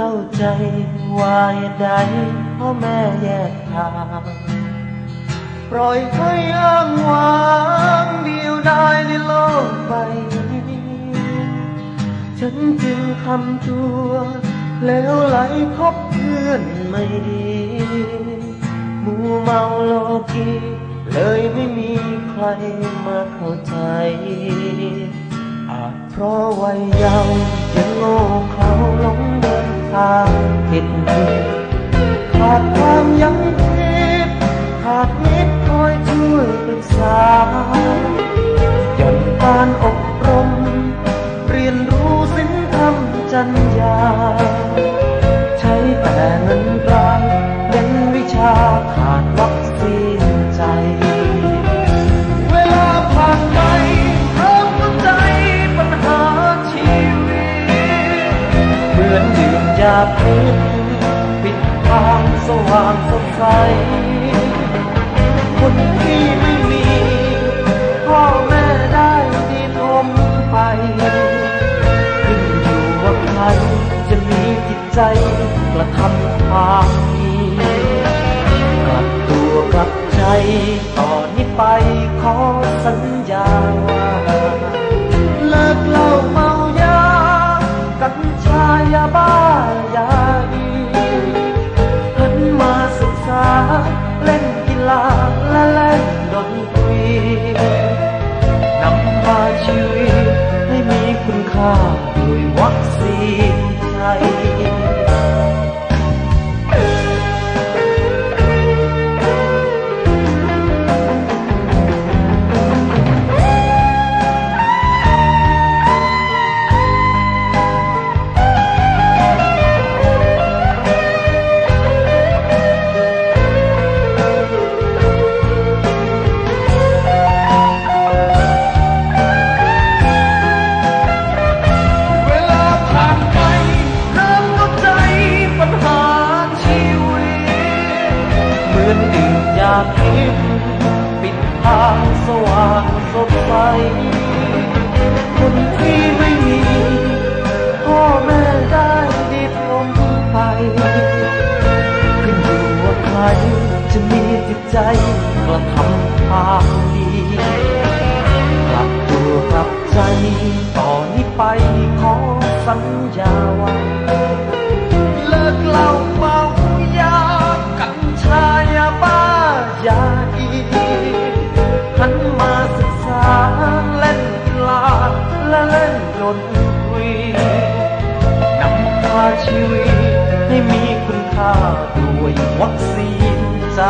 เข้าใจว่าเหตุใดพ่อแม่แยกทาง ปล่อยให้อ้างว้างเดียวได้ในโลกใบนี้ ฉันจึงทำตัว แล้วไหลคบเพื่อนไม่ดีมัวเมาโลกีเลยไม่มีใครมาเข้าใจ อาจเพราะวัยเยาว์ยังโง่เขาหลงเดิ นท เหมือนดื่มยาพิษปิดทางสว่างสดใสคนที่ไม่มีพ่อแม่ได้ดีทมไปขึ้นอยู่ว่าใครจะมีจิตใจกระทำความดีกลับตัวกลับใจต่อ ษา เล่นกีฬาและเล่นดนตรีนำพาชีวิตให้มีคุณค่าด้วยวัคซีนไทยางสว่างสดใส คนที่ไม่มี พ่อแม่ได้ดีพร้อมไป ขึ้นอยู่ว่าใครจะมีจิตใจกระทำความดีกลับตัวกลับใจต่อนนี้ไปขอสัญญาว่าเลิกเหล้าเม ชีวิตให้มีคุณค่าด้วยวัคซีนใจ